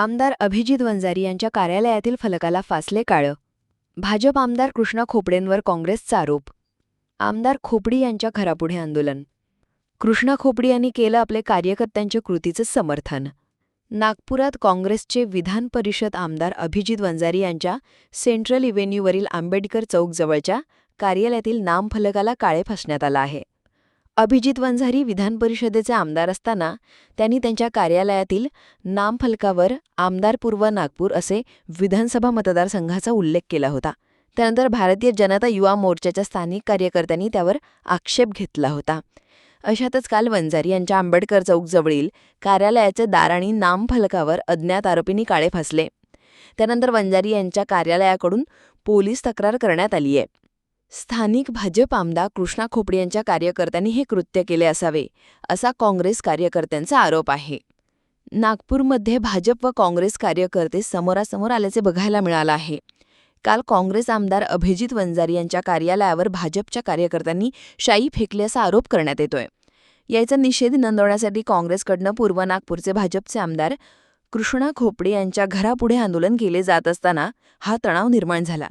आमदार अभिजित वंजारी यांच्या कार्यालयातील फलकाला फासले काळं. भाजप आमदार कृष्णा खोपडेंवर काँग्रेसचा आरोप. आमदार खोपडी यांच्या घरापुढे आंदोलन. कृष्णा खोपडी यांनी केलं आपले कार्यकर्त्यांच्या कृतीचं समर्थन. नागपुरात काँग्रेसचे विधान परिषद आमदार अभिजित वंजारी यांच्या सेंट्रल इव्हेन्यूवरील आंबेडकर चौकजवळच्या कार्यालयातील नामफलकाला काळे फासण्यात आला आहे. अभिजित वंझारी विधान परिषदेचे आमदार असताना त्यांनी त्यांच्या कार्यालयातील नामफलकावर आमदार पूर्व नागपूर असे विधानसभा मतदारसंघाचा उल्लेख केला होता. त्यानंतर भारतीय जनता युवा मोर्चाच्या स्थानिक कार्यकर्त्यांनी त्यावर आक्षेप घेतला होता. अशातच काल वंजारी यांच्या आंबेडकर चौकजवळील कार्यालयाचे दार आणि नामफलकावर अज्ञात आरोपींनी काळे फासले. त्यानंतर वंजारी यांच्या कार्यालयाकडून पोलीस तक्रार करण्यात आली आहे स्थानिक भाजप आमदार कृष्णा खोपडे यांच्या कार्यकर्त्यांनी हे कृत्य केले असावे असा काँग्रेस कार्यकर्त्यांचा आरोप आहे. नागपूरमध्ये भाजप व काँग्रेस कार्यकर्ते समोरासमोर आल्याचे बघायला मिळालं आहे. काल काँग्रेस आमदार अभिजित वंजारी यांच्या कार्यालयावर भाजपच्या कार्यकर्त्यांनी शाई फेकली असा आरोप करण्यात येतोय. याचा निषेध नोंदवण्यासाठी काँग्रेसकडनं पूर्व नागपूरचे भाजपचे आमदार कृष्णा खोपडे यांच्या घरापुढे आंदोलन केले जात असताना हा तणाव निर्माण झाला.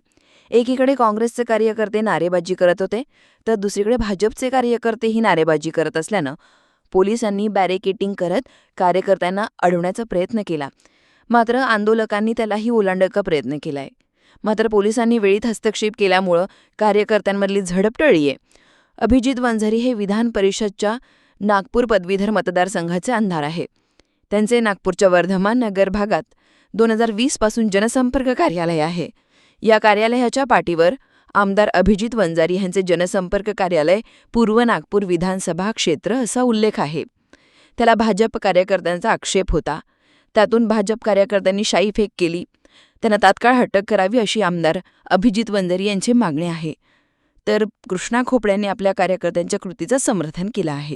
एकीकडे काँग्रेसचे कार्यकर्ते नारेबाजी करत होते तर दुसरीकडे भाजपचे कार्यकर्तेही नारेबाजी करत असल्यानं पोलिसांनी बॅरिकेटिंग करत कार्यकर्त्यांना अडवण्याचा प्रयत्न केला. मात्र आंदोलकांनी त्यालाही ओलांडण्याचा प्रयत्न केलाय. मात्र पोलिसांनी वेळीत हस्तक्षेप केल्यामुळं कार्यकर्त्यांमधली झडप टळली आहे अभिजित वंझरी हे विधान परिषदच्या नागपूर पदवीधर मतदारसंघाचे अंधार आहे त्यांचे नागपूरच्या वर्धमान नगर भागात दोन हजार वीसपासून जनसंपर्क कार्यालय आहे. या कार्यालयाच्या पाठीवर आमदार अभिजित वंजारी यांचे जनसंपर्क कार्यालय पूर्व नागपूर विधानसभा क्षेत्र असा उल्लेख आहे त्याला भाजप कार्यकर्त्यांचा आक्षेप होता त्यातून भाजप कार्यकर्त्यांनी शाई फेक केली त्यांना तात्काळ अटक करावी अशी आमदार अभिजित वंजारी यांची मागणी आहे तर कृष्णा खोपड्यांनी आपल्या कार्यकर्त्यांच्या कृतीचं समर्थन केलं आहे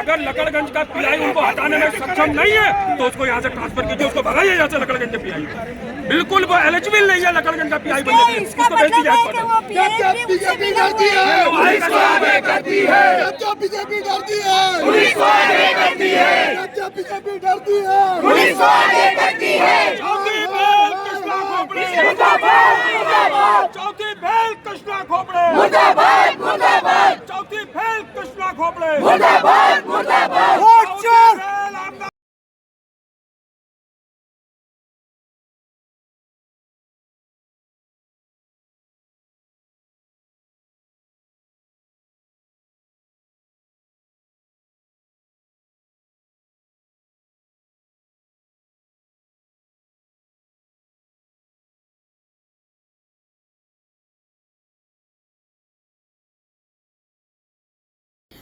अगर लकड़गंज का पीआई उनको हटाने में सक्षम नहीं है तो उसको यहाँ से ट्रांसफ़र कीजिए उसको भगाइए यहाँ से लकड़गंज के पीआई बिल्कुल वो एलिजिबल नहीं है लकड़गंज का पीआई बनने के उसको भेज मतलब है बीजेपी करती है। पुलिस को आगे करती है। बीजेपी डरती है। पुलिस को आगे करती है। बीजेपी डरती है। पुलिस को आगे करती है। चौकी बेल कृष्णा खोपड़े। मुर्दाबाद मुर्दाबाद चौकी बेल कृष्णा खोपड़े। मुर्दाबाद मुर्दाबाद। चौकी बेल खोपड़े मुर्दाबाद मुर्दाबाद